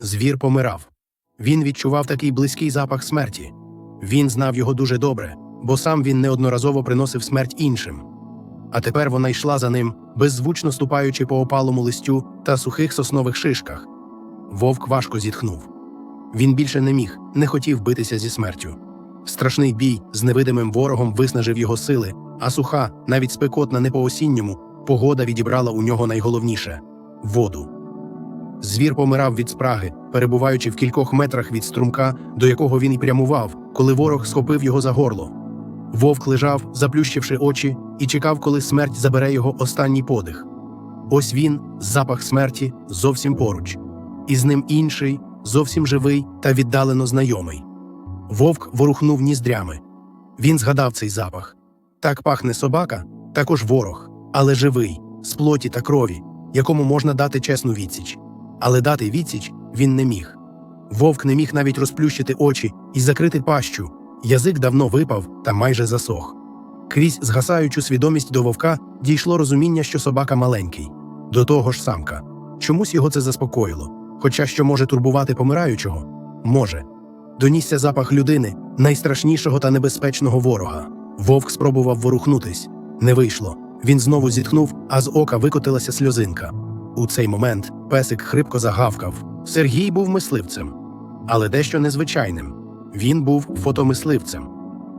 Звір помирав. Він відчував такий близький запах смерті. Він знав його дуже добре, бо сам він неодноразово приносив смерть іншим. А тепер вона йшла за ним, беззвучно ступаючи по опалому листю та сухих соснових шишках. Вовк важко зітхнув. Він більше не міг, не хотів битися зі смертю. Страшний бій з невидимим ворогом виснажив його сили, а суха, навіть спекотна не по-осінньому, погода відібрала у нього найголовніше воду. Звір помирав від спраги, перебуваючи в кількох метрах від струмка, до якого він і прямував, коли ворог схопив його за горло. Вовк лежав, заплющивши очі, і чекав, коли смерть забере його останній подих. Ось він, запах смерті, зовсім поруч, і з ним інший, зовсім живий та віддалено знайомий. Вовк ворухнув ніздрями. Він згадав цей запах. Так пахне собака, також ворог, але живий, з плоті та крові, якому можна дати чесну відсіч. Але дати відсіч він не міг. Вовк не міг навіть розплющити очі і закрити пащу. Язик давно випав та майже засох. Крізь згасаючу свідомість до вовка дійшло розуміння, що собака маленький, до того ж самка. Чомусь його це заспокоїло. Хоча що може турбувати помираючого? Може. Донісся запах людини, найстрашнішого та небезпечного ворога. Вовк спробував ворухнутись. Не вийшло. Він знову зітхнув, а з ока викотилася сльозинка. У цей момент песик хрипко загавкав. Сергій був мисливцем, але дещо незвичайним. Він був фотомисливцем.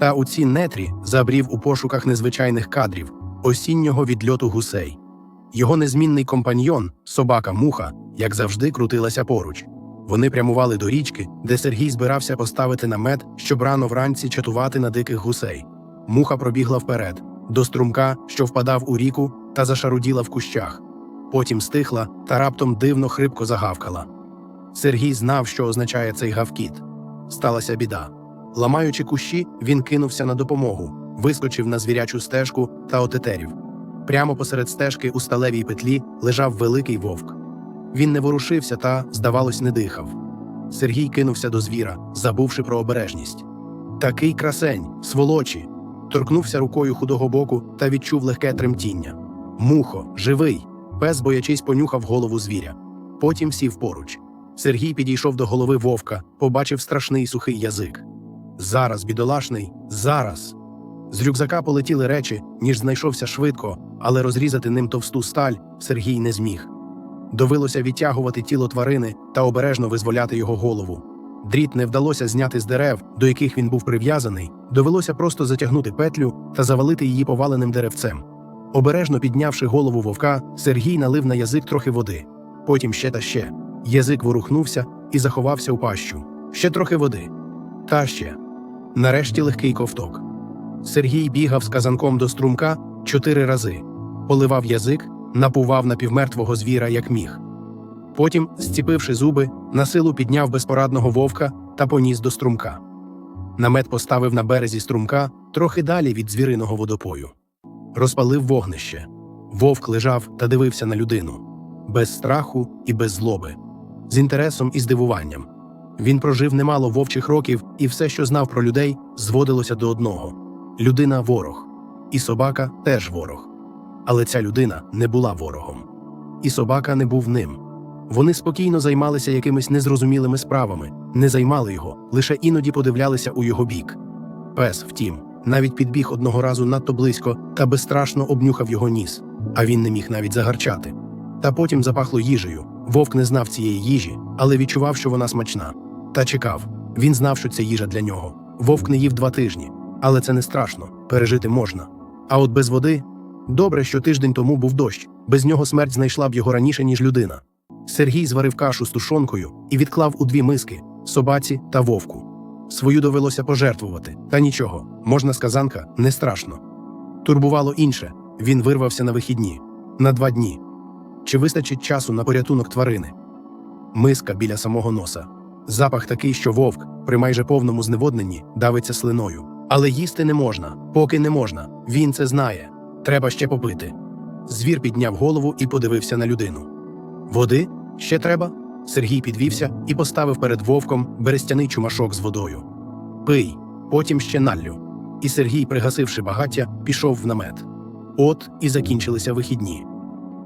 Та у ці нетрі забрів у пошуках незвичайних кадрів осіннього відльоту гусей. Його незмінний компаньйон, собака муха, як завжди, крутилася поруч. Вони прямували до річки, де Сергій збирався поставити намет, щоб рано вранці чатувати на диких гусей. Муха пробігла вперед, до струмка, що впадав у ріку, та зашаруділа в кущах. Потім стихла та раптом дивно хрипко загавкала. Сергій знав, що означає цей гавкіт. Сталася біда. Ламаючи кущі, він кинувся на допомогу, вискочив на звірячу стежку та отетерів. Прямо посеред стежки у сталевій петлі лежав великий вовк. Він не ворушився та, здавалось, не дихав. Сергій кинувся до звіра, забувши про обережність. Такий красень, сволочі. Торкнувся рукою худого боку та відчув легке тремтіння. Мухо, живий. Пес, боячись, понюхав голову звіря. Потім сів поруч. Сергій підійшов до голови вовка, побачив страшний сухий язик. Зараз, бідолашний, зараз. З рюкзака полетіли речі, ніж знайшовся швидко, але розрізати ним товсту сталь Сергій не зміг. Довелося відтягувати тіло тварини та обережно визволяти його голову. Дріт не вдалося зняти з дерев, до яких він був прив'язаний, довелося просто затягнути петлю та завалити її поваленим деревцем. Обережно піднявши голову вовка, Сергій налив на язик трохи води. Потім ще та ще. Язик ворухнувся і заховався у пащу. Ще трохи води. Та ще. Нарешті легкий ковток. Сергій бігав з казанком до струмка чотири рази, поливав язик, напував напівмертвого звіра, як міг. Потім, зціпивши зуби, на силу підняв безпорадного вовка та поніс до струмка. Намет поставив на березі струмка трохи далі від звіриного водопою. Розпалив вогнище. Вовк лежав та дивився на людину без страху і без злоби, з інтересом і здивуванням. Він прожив немало вовчих років, і все, що знав про людей, зводилося до одного: людина ворог, і собака теж ворог. Але ця людина не була ворогом, і собака не був ним. Вони спокійно займалися якимись незрозумілими справами, не займали його, лише іноді подивлялися у його бік. Пес, втім, навіть підбіг одного разу надто близько та безстрашно обнюхав його ніс, а він не міг навіть загарчати. Та потім запахло їжею. Вовк не знав цієї їжі, але відчував, що вона смачна. Та чекав. Він знав, що це їжа для нього. Вовк не їв два тижні, але це не страшно, пережити можна. А от без води добре, що тиждень тому був дощ, без нього смерть знайшла б його раніше, ніж людина. Сергій зварив кашу з тушонкою і відклав у дві миски собаці та вовку. Свою довелося пожертвувати, та нічого, можна сказанка, не страшно. Турбувало інше він вирвався на вихідні на два дні. Чи вистачить часу на порятунок тварини? Миска біля самого носа. Запах такий, що вовк при майже повному зневодненні давиться слиною. Але їсти не можна, поки не можна. Він це знає. Треба ще попити. Звір підняв голову і подивився на людину. Води ще треба? Сергій підвівся і поставив перед вовком берестяний чумашок з водою. Пий, потім ще наллю. І Сергій, пригасивши багаття, пішов в намет. От і закінчилися вихідні.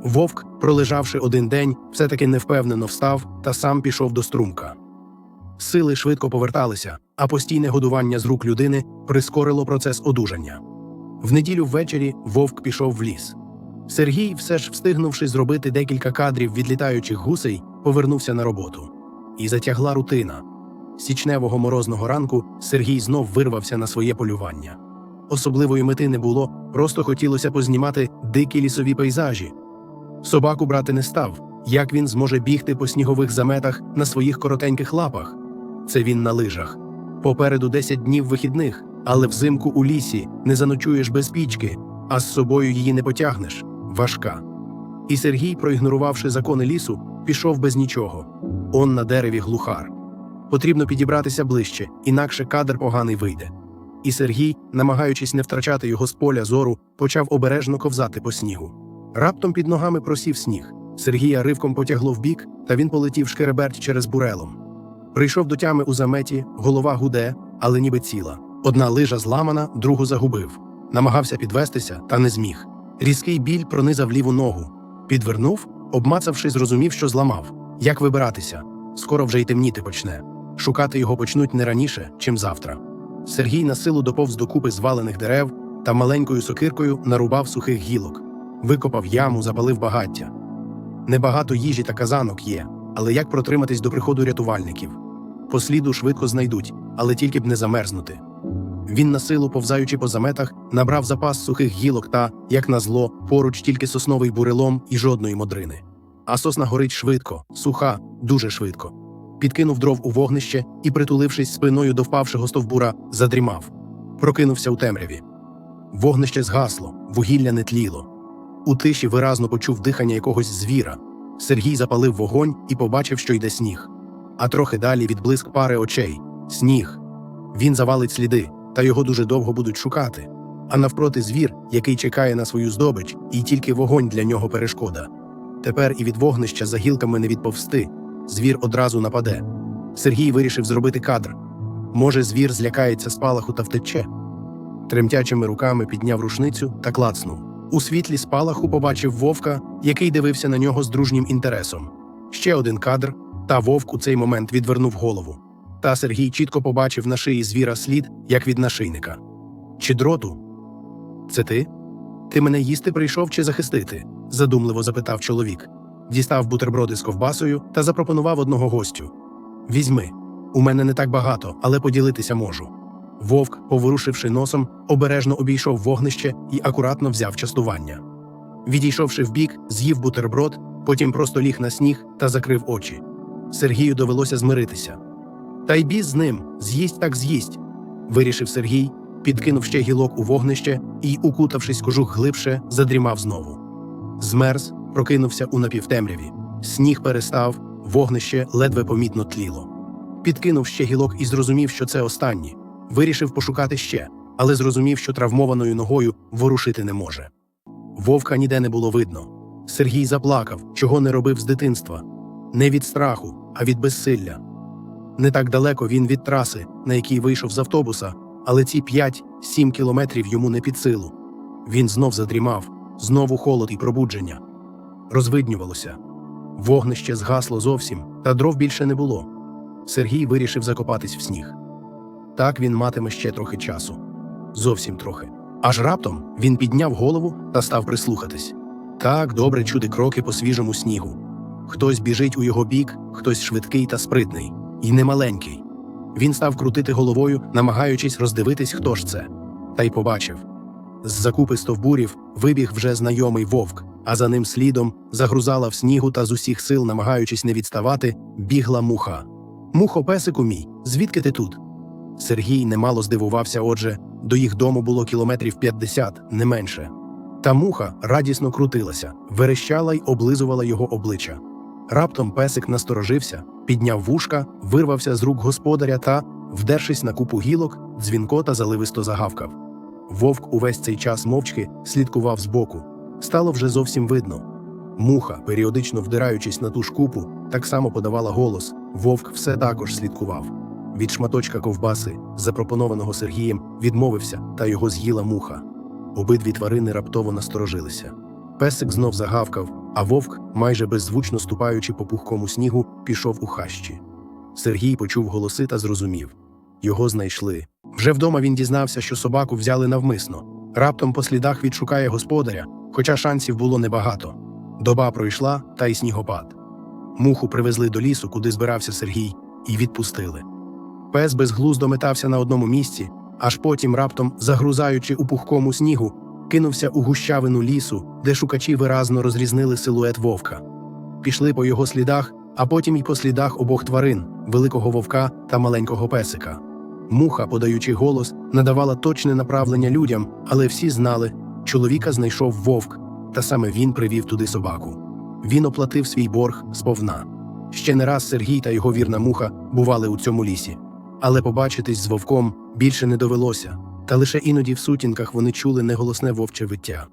Вовк, пролежавши один день, все-таки невпевнено встав та сам пішов до струмка. Сили швидко поверталися, а постійне годування з рук людини прискорило процес одужання. В неділю ввечері вовк пішов в ліс. Сергій, все ж встигнувши зробити декілька кадрів відлітаючих гусей, повернувся на роботу. І затягла рутина. Січневого морозного ранку Сергій знов вирвався на своє полювання. Особливої мети не було, просто хотілося познімати дикі лісові пейзажі. Собаку брати не став. Як він зможе бігти по снігових заметах на своїх коротеньких лапах? Це він на лижах. Попереду 10 днів вихідних, але взимку у лісі не заночуєш без пічки, а з собою її не потягнеш важка. І Сергій, проігнорувавши закони лісу, пішов без нічого. Он на дереві глухар. Потрібно підібратися ближче, інакше кадр поганий вийде. І Сергій, намагаючись не втрачати його з поля зору, почав обережно ковзати по снігу. Раптом під ногами просів сніг. Сергія ривком потягло вбік, та він полетів шкереберть через бурелом. Прийшов до тями у заметі, голова гуде, але ніби ціла. Одна лижа зламана, другу загубив. Намагався підвестися, та не зміг. Різкий біль пронизав ліву ногу. Підвернув, обмацавши, зрозумів, що зламав. Як вибиратися? Скоро вже й темніти почне. Шукати його почнуть не раніше, чим завтра. Сергій на силу доповз до купи звалених дерев та маленькою сокиркою нарубав сухих гілок, викопав яму, запалив багаття. Небагато їжі та казанок є, але як протриматись до приходу рятувальників? По сліду швидко знайдуть, але тільки б не замерзнути. Він на силу, повзаючи по заметах, набрав запас сухих гілок та, як назло, поруч тільки сосновий бурелом і жодної модрини. А сосна горить швидко, суха, дуже швидко. Підкинув дров у вогнище і, притулившись спиною до впавшого стовбура, задрімав. Прокинувся у темряві. Вогнище згасло, вугілля не тліло. У тиші виразно почув дихання якогось звіра. Сергій запалив вогонь і побачив, що йде сніг. А трохи далі відблиск пари очей сніг. Він завалить сліди, та його дуже довго будуть шукати. А навпроти звір, який чекає на свою здобич, і тільки вогонь для нього перешкода. Тепер і від вогнища за гілками не відповсти. Звір одразу нападе. Сергій вирішив зробити кадр. Може, звір злякається спалаху та втече. Тремтячими руками підняв рушницю та клацнув. У світлі спалаху побачив вовка, який дивився на нього з дружнім інтересом. Ще один кадр, та вовк у цей момент відвернув голову. Та Сергій чітко побачив на шиї звіра слід, як від нашийника. Чи дроту? Це ти? Ти мене їсти прийшов чи захистити? задумливо запитав чоловік. Дістав бутерброди з ковбасою та запропонував одного гостю. Візьми. У мене не так багато, але поділитися можу. Вовк, поворушивши носом, обережно обійшов вогнище і акуратно взяв частування. Відійшовши вбік, з'їв бутерброд, потім просто ліг на сніг та закрив очі. Сергію довелося змиритися. Та й біз з ним з'їсть так з'їсть, вирішив Сергій, підкинув ще гілок у вогнище і, укутавшись кожух глибше, задрімав знову. Змерз, прокинувся у напівтемряві. Сніг перестав, вогнище ледве помітно тліло. Підкинув ще гілок і зрозумів, що це останні. Вирішив пошукати ще, але зрозумів, що травмованою ногою ворушити не може. Вовка ніде не було видно. Сергій заплакав, чого не робив з дитинства. Не від страху, а від безсилля. Не так далеко він від траси, на якій вийшов з автобуса, але ці 5-7 кілометрів йому не під силу. Він знов задрімав, знову холод і пробудження. Розвиднювалося. Вогнище згасло зовсім, та дров більше не було. Сергій вирішив закопатись в сніг. Так він матиме ще трохи часу. Зовсім трохи. Аж раптом він підняв голову та став прислухатись. Так добре чути кроки по свіжому снігу. Хтось біжить у його бік, хтось швидкий та спритний, і немаленький. Він став крутити головою, намагаючись роздивитись, хто ж це, та й побачив. З закупи стовбурів вибіг вже знайомий вовк, а за ним слідом загрузала в снігу та з усіх сил, намагаючись не відставати, бігла муха. Мухо, песику мій, звідки ти тут? Сергій немало здивувався, отже, до їх дому було кілометрів 50, не менше. Та муха радісно крутилася, верещала й облизувала його обличчя. Раптом песик насторожився, підняв вушка, вирвався з рук господаря та, вдершись на купу гілок, дзвінко та заливисто загавкав. Вовк увесь цей час мовчки слідкував збоку. Стало вже зовсім видно. Муха, періодично вдираючись на ту ж купу, так само подавала голос. Вовк все також слідкував. Від шматочка ковбаси, запропонованого Сергієм, відмовився, та його з'їла муха. Обидві тварини раптово насторожилися. Песик знов загавкав, а вовк, майже беззвучно ступаючи по пухкому снігу, пішов у хащі. Сергій почув голоси та зрозумів його знайшли. Вже вдома він дізнався, що собаку взяли навмисно. Раптом по слідах відшукає господаря, хоча шансів було небагато. Доба пройшла, та й снігопад. Муху привезли до лісу, куди збирався Сергій, і відпустили. Пес безглуздо метався на одному місці, аж потім, раптом, загрузаючи у пухкому снігу, кинувся у гущавину лісу, де шукачі виразно розрізнили силует вовка. Пішли по його слідах, а потім і по слідах обох тварин великого вовка та маленького песика. Муха, подаючи голос, надавала точне направлення людям, але всі знали, чоловіка знайшов вовк, та саме він привів туди собаку. Він оплатив свій борг сповна. Ще не раз Сергій та його вірна муха бували у цьому лісі, але побачитись з вовком більше не довелося, та лише іноді в сутінках вони чули неголосне вовче виття.